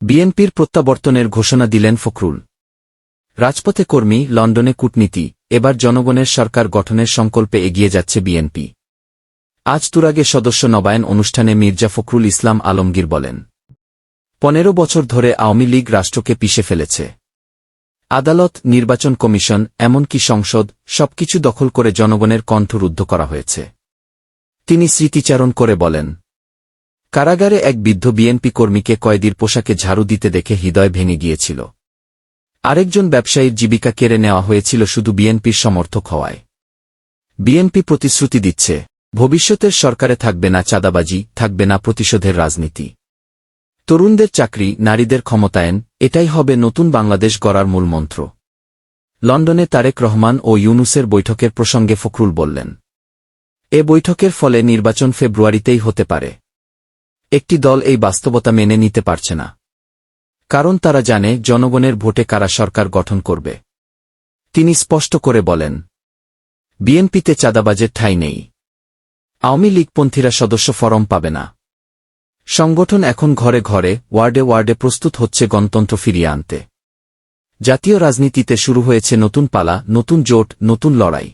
বিএনপির প্রত্যাবর্তনের ঘোষণা দিলেন ফখরুল। রাজপথে কর্মী, লন্ডনে কূটনীতি, এবার জনগণের সরকার গঠনের সংকল্পে এগিয়ে যাচ্ছে বিএনপি। আজ তুরাগে সদস্য নবায়ন অনুষ্ঠানে মির্জা ফখরুল ইসলাম আলমগীর বলেন, পনেরো বছর ধরে আওয়ামী লীগ রাষ্ট্রকে পিষে ফেলেছে। আদালত, নির্বাচন কমিশন, এমনকি সংসদ, সবকিছু দখল করে জনগণের কণ্ঠ রুদ্ধ করা হয়েছে। তিনি স্মৃতিচারণ করে বলেন কারাগারে এক বৃদ্ধ বিএনপি কর্মীকে কয়েদির পোশাকে ঝাড়ু দিতে দেখে হৃদয় ভেঙে গিয়েছিল। আরেকজন ব্যবসায়ীর জীবিকা কেড়ে নেওয়া হয়েছিল শুধু বিএনপির সমর্থক হওয়ায়। বিএনপি প্রতিশ্রুতি দিচ্ছে, ভবিষ্যতের সরকারে থাকবে না চাঁদাবাজি, থাকবে না প্রতিশোধের রাজনীতি। তরুণদের চাকরি, নারীদের ক্ষমতায়ন, এটাই হবে নতুন বাংলাদেশ গড়ার মূল মন্ত্র। লন্ডনে তারেক রহমান ও ইউনুসের বৈঠকের প্রসঙ্গে ফখরুল বললেন, এ বৈঠকের ফলে নির্বাচন ফেব্রুয়ারিতেই হতে পারে। একটি দল এই বাস্তবতা মেনে নিতে পারছে না। কারণ তারা জানে জনগণের ভোটে কারা সরকার গঠন করবে। তিনি স্পষ্ট করে বলেন, বিএনপিতে চাঁদাবাজের ঠাঁই নেই। আওয়ামী লীগপন্থীরা সদস্য ফরম পাবে না। সংগঠন এখন ঘরে ঘরে, ওয়ার্ডে ওয়ার্ডে প্রস্তুত হচ্ছে গণতন্ত্র ফিরিয়ে আনতে। জাতীয় রাজনীতিতে শুরু হয়েছে নতুন পালা, নতুন জোট, নতুন লড়াই।